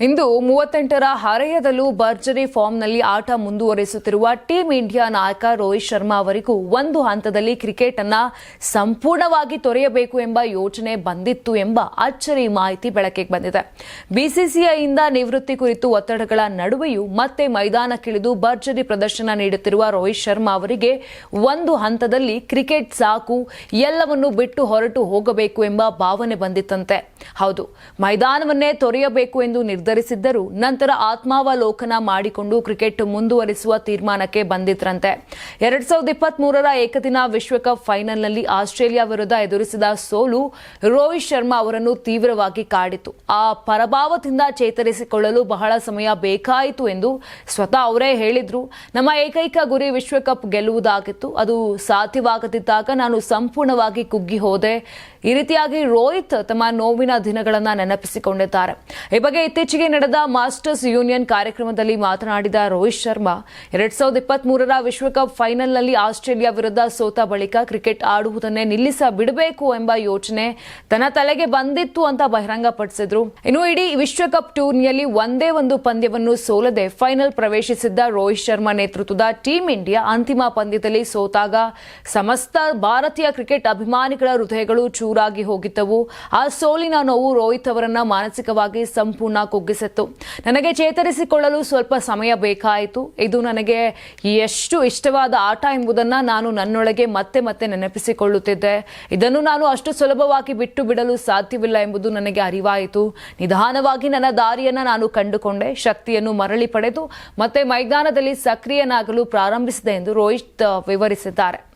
ಇಂದು ಮೂವತ್ತೆಂಟರ ಹರೆಯದಲ್ಲೂ ಭರ್ಜರಿ ಫಾರ್ಮ್ನಲ್ಲಿ ಆಟ ಮುಂದುವರಿಸುತ್ತಿರುವ team India ನಾಯಕ ರೋಹಿತ್ ಶರ್ಮಾ ಅವರಿಗೂ ಒಂದು ಹಂತದಲ್ಲಿ ಕ್ರಿಕೆಟ್ ಅನ್ನ ಸಂಪೂರ್ಣವಾಗಿ ತೊರೆಯಬೇಕು ಎಂಬ ಯೋಚನೆ ಬಂದಿತ್ತು ಎಂಬ ಅಚ್ಚರಿ ಮಾಹಿತಿ ಬೆಳಕಿಗೆ ಬಂದಿದೆ. ಬಿಸಿಸಿಐಯಿಂದ ನಿವೃತ್ತಿ ಕುರಿತು ಒತ್ತಡಗಳ ನಡುವೆಯೂ ಮತ್ತೆ ಮೈದಾನಕ್ಕಿಳಿದು ಭರ್ಜರಿ ಪ್ರದರ್ಶನ ನೀಡುತ್ತಿರುವ ರೋಹಿತ್ ಶರ್ಮಾ ಅವರಿಗೆ ಒಂದು ಹಂತದಲ್ಲಿ ಕ್ರಿಕೆಟ್ ಸಾಕು, ಎಲ್ಲವನ್ನು ಬಿಟ್ಟು ಹೊರಟು ಹೋಗಬೇಕು ಎಂಬ ಭಾವನೆ ಬಂದಿತ್ತಂತೆ. ಹೌದು, ಮೈದಾನವನ್ನೇ ತೊರೆಯಬೇಕು ಎಂದು ನಿರ್ಧರಿಸಿದ್ದರು ನಂತರ ಆತ್ಮಾವಲೋಕನ ಮಾಡಿಕೊಂಡು ಕ್ರಿಕೆಟ್ ಮುಂದುವರಿಸುವ ತೀರ್ಮಾನಕ್ಕೆ ಬಂದಿದ್ರಂತೆ. ಎರಡ್ ಸಾವಿರದ ಇಪ್ಪತ್ತ್ ಮೂರರ ಏಕದಿನ ವಿಶ್ವಕಪ್ ಫೈನಲ್ನಲ್ಲಿ ಆಸ್ಟ್ರೇಲಿಯಾ ವಿರುದ್ಧ ಎದುರಿಸಿದ ಸೋಲು ರೋಹಿತ್ ಶರ್ಮಾ ಅವರನ್ನು ತೀವ್ರವಾಗಿ ಕಾಡಿತು ಆ ಪರಭಾವದಿಂದ ಚೇತರಿಸಿಕೊಳ್ಳಲು ಬಹಳ ಸಮಯ ಬೇಕಾಯಿತು ಎಂದು ಸ್ವತಃ ಅವರೇ ಹೇಳಿದ್ರು. ನಮ್ಮ ಏಕೈಕ ಗುರಿ ವಿಶ್ವಕಪ್ ಗೆಲ್ಲುವುದಾಗಿತ್ತು. ಅದು ಸಾಧ್ಯವಾಗದಿದ್ದಾಗ ನಾನು ಸಂಪೂರ್ಣವಾಗಿ ಕುಗ್ಗಿ ಹೋದೆ. ಈ ರೀತಿಯಾಗಿ ರೋಹಿತ್ ತಮ್ಮ ನೋವಿನ ದಿನಗಳನ್ನು ನೆನಪಿಸಿಕೊಂಡಿದ್ದಾರೆ. ಈ ಬಗ್ಗೆ ಇತ್ತೀಚೆಗೆ ನಡೆದ ಮಾಸ್ಟರ್ಸ್ ಯೂನಿಯನ್ ಕಾರ್ಯಕ್ರಮದಲ್ಲಿ ಮಾತನಾಡಿದ ರೋಹಿತ್ ಶರ್ಮಾ, ಎರಡ್ ಸಾವಿರದ ಇಪ್ಪತ್ತ್ ಮೂರರ ವಿಶ್ವಕಪ್ ಫೈನಲ್ನಲ್ಲಿ ಆಸ್ಟ್ರೇಲಿಯಾ ವಿರುದ್ಧ ಸೋತ ಬಳಿಕ ಕ್ರಿಕೆಟ್ ಆಡುವುದನ್ನೇ ನಿಲ್ಲಿಸ ಬಿಡಬೇಕು ಎಂಬ ಯೋಚನೆ ತನ್ನ ತಲೆಗೆ ಬಂದಿತ್ತು ಅಂತ ಬಹಿರಂಗಪಡಿಸಿದ್ರು. ಇನ್ನು ಇಡೀ ವಿಶ್ವಕಪ್ ಟೂರ್ನಿಯಲ್ಲಿ ಒಂದೇ ಒಂದು ಪಂದ್ಯವನ್ನು ಸೋಲದೆ ಫೈನಲ್ ಪ್ರವೇಶಿಸಿದ್ದ ರೋಹಿತ್ ಶರ್ಮಾ ನೇತೃತ್ವದ ಟೀಂ ಇಂಡಿಯಾ ಅಂತಿಮ ಪಂದ್ಯದಲ್ಲಿ ಸೋತಾಗ ಸಮಸ್ತ ಭಾರತೀಯ ಕ್ರಿಕೆಟ್ ಅಭಿಮಾನಿಗಳ ಹೃದಯಗಳು ಚೂರಾಗಿ ಹೋಗಿದ್ದವು. ಆ ಸೋಲಿನ ನೋವು ರೋಹಿತ್ ಅವರನ್ನ ಮಾನಸಿಕವಾಗಿ ಸಂಪೂರ್ಣ ಕುಗ್ಗಿಸಿತ್ತು. ನನಗೆ ಚೇತರಿಸಿಕೊಳ್ಳಲು ಸ್ವಲ್ಪ ಸಮಯ ಬೇಕಾಯಿತು. ಇದು ನನಗೆ ಎಷ್ಟು ಇಷ್ಟವಾದ ಆಟ ಎಂಬುದನ್ನು ನಾನು ನನ್ನೊಳಗೆ ಮತ್ತೆ ಮತ್ತೆ ನೆನಪಿಸಿಕೊಳ್ಳುತ್ತಿದ್ದೆ. ಇದನ್ನು ನಾನು ಅಷ್ಟು ಸುಲಭವಾಗಿ ಬಿಟ್ಟು ಬಿಡಲು ಸಾಧ್ಯವಿಲ್ಲ ಎಂಬುದು ನನಗೆ ಅರಿವಾಯಿತು. ನಿಧಾನವಾಗಿ ನನ್ನ ದಾರಿಯನ್ನು ನಾನು ಕಂಡುಕೊಂಡೆ. ಶಕ್ತಿಯನ್ನು ಮರಳಿ ಪಡೆದು ಮತ್ತೆ ಮೈದಾನದಲ್ಲಿ ಸಕ್ರಿಯನಾಗಲು ಪ್ರಾರಂಭಿಸಿದೆ ಎಂದು ರೋಹಿತ್ ವಿವರಿಸಿದ್ದಾರೆ.